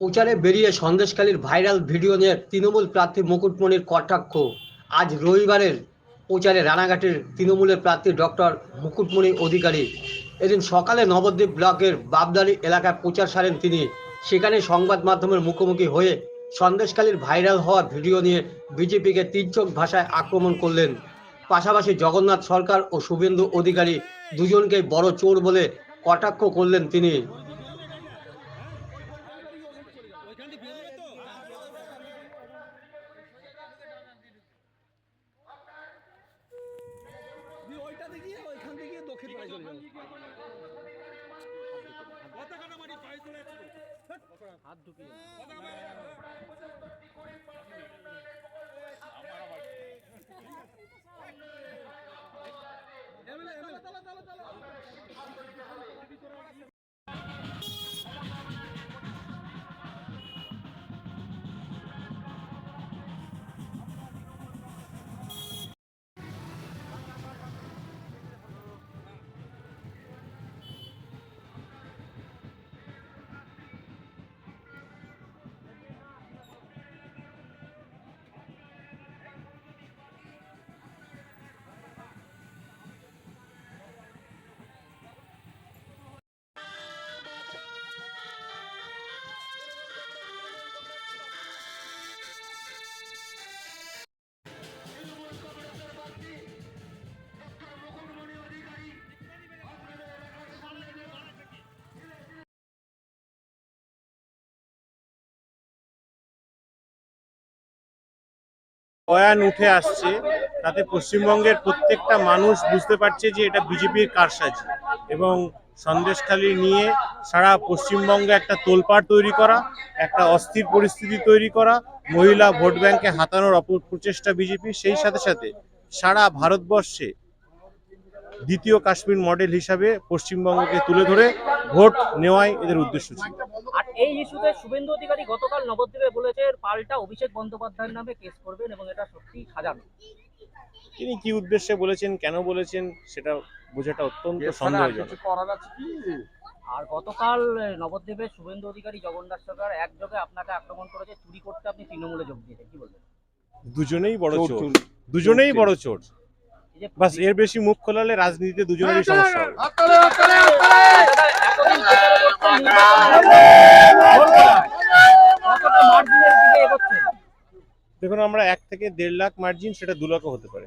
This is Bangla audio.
প্রচারে বেরিয়ে সন্দেশকালীর ভাইরাল ভিডিও নিয়ে তৃণমূল প্রার্থী মুকুটমণির কটাক্ষ। আজ রবিবারের প্রচারে রানাঘাটের তৃণমূলের প্রার্থী ডক্টর মুকুটমণি অধিকারী। এদিন সকালে নবদ্বীপ ব্লকের বাবদারি এলাকায় প্রচার সারেন তিনি। সেখানে সংবাদ মাধ্যমের মুখোমুখি হয়ে সন্দেশকালীর ভাইরাল হওয়া ভিডিও নিয়ে বিজেপিকে তীর্যক ভাষায় আক্রমণ করলেন। পাশাপাশি জগন্নাথ সরকার ও শুভেন্দু অধিকারী দুজনকেই বড় চোর বলে কটাক্ষ করলেন তিনি। দিয়ে ওইটাতে গিয়ে ওইখান থেকে গিয়ে দক্ষিণ পাড়ায় চলে যাব। হাত ঢুকিয়ে বয়ান উঠে আসছে, তাতে পশ্চিমবঙ্গের প্রত্যেকটা মানুষ বুঝতে পারছে যে এটা বিজেপির কারসাজি এবং সন্দেশখালি নিয়ে সারা পশ্চিমবঙ্গে একটা তোলপাড় তৈরি করা, একটা অস্থির পরিস্থিতি তৈরি করা, মহিলা ভোট ব্যাংকে হাতানোর অপপ্রচেষ্টা বিজেপি, সেই সাথে সাথে সারা ভারতবর্ষে দ্বিতীয় কাশ্মীর মডেল হিসাবে পশ্চিমবঙ্গকে তুলে ধরে ভোট নেওয়াই এদের উদ্দেশ্য ছিল। এই ইস্যুতে শুভেন্দু অধিকারী গতকাল নবদ্বীপে বলেছে পাল্টা অভিষেক বন্দ্যোপাধ্যায়ের নামে কেস করবেন এবং এটা সত্যি সাজানো তিনি কি উদ্দেশ্যে বলেছেন কেন বলেছেন সেটা বোঝাটা অত্যন্ত সন্দেহজনক আর গতকাল নবদ্বীপে শুভেন্দু অধিকারী জগন্নাথ সরকার একযোগে আপনাকে আক্রমণ করেছে চুরি করতে আপনি তৃণমূলে যোগ দিয়েছেন কি বলবেন দুজনেই বড় চোর দুজনেই বড় চোর বাসের বেশি মুখ খোলালে রাজনীতিতে দুজনেরই সমস্যা হবে দেখুন আমরা এক থেকে দেড় লাখ মার্জিন সেটা দু লাখও হতে পারে।